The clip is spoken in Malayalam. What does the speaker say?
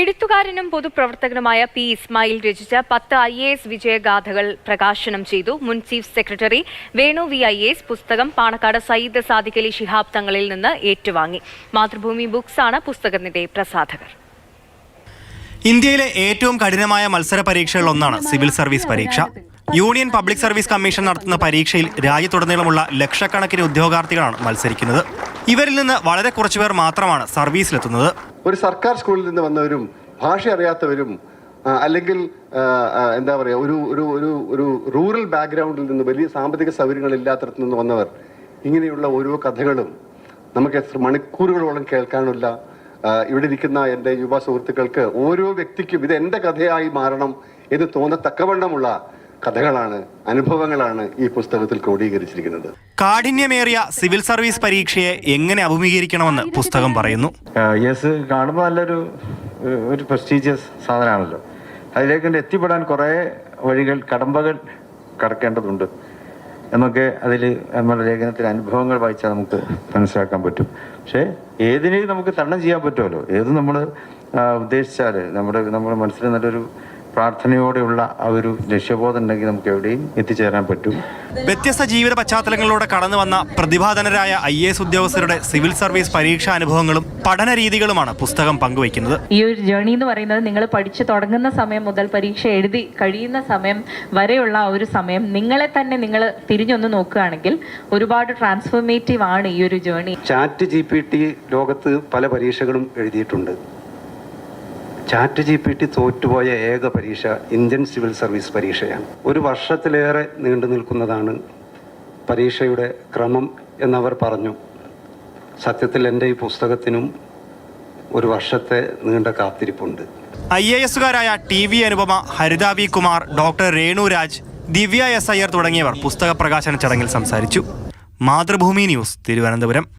എഴുത്തുകാരനും പൊതുപ്രവർത്തകനുമായ പി ഇസ്മായിൽ രചിച്ച പത്ത് ഐ എ എസ് വിജയഗാഥകൾ പ്രകാശനം ചെയ്തു. മുൻ chief secretary Venu V I S പുസ്തകം പാണക്കാട് സയ്യിദ് സാദിഖ് അലി ശിഹാബ് തങ്ങളിൽ നിന്ന് ഏറ്റുവാങ്ങി. മാതൃഭൂമി ബുക്സ് ആണ് പുസ്തകത്തിന്റെ പ്രസാധകർ. ഇന്ത്യയിലെ ഏറ്റവും കഠിനമായ മത്സര പരീക്ഷകളിൽ ഒന്നാണ് സിവിൽ സർവീസ് പരീക്ഷ. യൂണിയൻ പബ്ലിക് സർവീസ് കമ്മീഷൻ നടത്തുന്ന പരീക്ഷയിൽ രാജ്യത്തുടനീളമുള്ള ലക്ഷക്കണക്കിന് ഉദ്യോഗാർത്ഥികളാണ് മത്സരിക്കുന്നത്. ഇവരിൽ നിന്ന് വളരെ കുറച്ചു പേർ മാത്രമാണ് സർവീസിലെത്തുന്നത്. ഒരു സർക്കാർ സ്കൂളിൽ നിന്ന് വന്നവരും ഭാഷ അറിയാത്തവരും അല്ലെങ്കിൽ എന്താ പറയുക ഒരു ഒരു ഒരു ഒരു റൂറൽ ബാക്ക്ഗ്രൗണ്ടിൽ നിന്ന് വലിയ സാമ്പത്തിക സൗകര്യങ്ങളില്ലാത്തടത്ത് നിന്ന് വന്നവർ ഇങ്ങനെയുള്ള ഓരോ കഥകളും നമുക്ക് മണിക്കൂറുകളോളം കേൾക്കാനുള്ള ഇവിടെ ഇരിക്കുന്ന എന്റെ യുവ സുഹൃത്തുക്കൾക്ക് ഓരോ വ്യക്തിക്കും ഇത് എന്റെ കഥയായി മാറണം എന്ന് തോന്നത്തക്കവണ്ണമുള്ള കഥകളാണ് അനുഭവങ്ങളാണ് ഈ പുസ്തകത്തിൽ ക്രോഡീകരിച്ചിരിക്കുന്നത്. കാഠിന്യമേറിയ സിവിൽ സർവീസ് പരീക്ഷയെ എങ്ങനെ അഭിമുഖീകരിക്കണമെന്ന് പുസ്തകം പറയുന്നു. യെസ് കാണുമ്പോൾ നല്ലൊരു ഒരു പ്രസ്റ്റീജിയസ് സാധനമാണല്ലോ. അതിലേക്ക് എത്തിപ്പെടാൻ കുറേ വഴികൾ കടമ്പകൾ കടക്കേണ്ടതുണ്ട്. എന്നൊക്കെ അതിൽ നമ്മുടെ ലേഖനത്തിൽ അനുഭവങ്ങൾ വായിച്ചാൽ നമുക്ക് മനസ്സിലാക്കാൻ പറ്റും. പക്ഷേ ഏതിനെയും നമുക്ക് തരണം ചെയ്യാൻ പറ്റുമല്ലോ. ഏത് നമ്മൾ ഉദ്ദേശിച്ചാൽ നമ്മുടെ നമ്മുടെ മനസ്സിൽ നല്ലൊരു പ്രാർത്ഥനയോടെയുള്ള ആ ഒരു ലക്ഷ്യബോധം ഉണ്ടെങ്കിൽ നമുക്ക് എവിടെയും എത്തിച്ചേരാൻ പറ്റും. വ്യത്യസ്ത ജീവിത പശ്ചാത്തലങ്ങളിലൂടെ കടന്നു വന്ന പ്രതിഭാധനരായ ഐ എസ് ഉദ്യോഗസ്ഥരുടെ സിവിൽ സർവീസ് പരീക്ഷാ അനുഭവങ്ങളും പഠന രീതികളുമാണ് പുസ്തകം പങ്കുവയ്ക്കുന്നത്. ഈ ഒരു ജേണി എന്ന് പറയുന്നത് നിങ്ങൾ പഠിച്ചു തുടങ്ങുന്ന സമയം മുതൽ പരീക്ഷ എഴുതി കഴിയുന്ന സമയം വരെയുള്ള ആ ഒരു സമയം നിങ്ങളെ തന്നെ നിങ്ങൾ തിരിഞ്ഞൊന്ന് നോക്കുകയാണെങ്കിൽ ഒരുപാട് ട്രാൻസ്ഫോർമേറ്റീവ് ആണ് ഈ ഒരു journey chat G P T ലോകത്ത് പല പരീക്ഷകളും എഴുതിയിട്ടുണ്ട്. ചാറ്റ് ജി പി ടി തോറ്റുപോയ ഏക പരീക്ഷ ഇന്ത്യൻ സിവിൽ സർവീസ് പരീക്ഷയാണ്. ഒരു വർഷത്തിലേറെ നീണ്ടു നിൽക്കുന്നതാണ് പരീക്ഷയുടെ ക്രമം എന്നവർ പറഞ്ഞു. സത്യത്തിൽ എന്റെ ഈ പുസ്തകത്തിനും ഒരു വർഷത്തെ നീണ്ട കാത്തിരിപ്പുണ്ട്. I A എസുകാരായ T V Anupama Haritha V Kumar doctor Renu Raj Divya S Iyer തുടങ്ങിയവർ പുസ്തക പ്രകാശന ചടങ്ങിൽ സംസാരിച്ചു. മാതൃഭൂമി ന്യൂസ് തിരുവനന്തപുരം.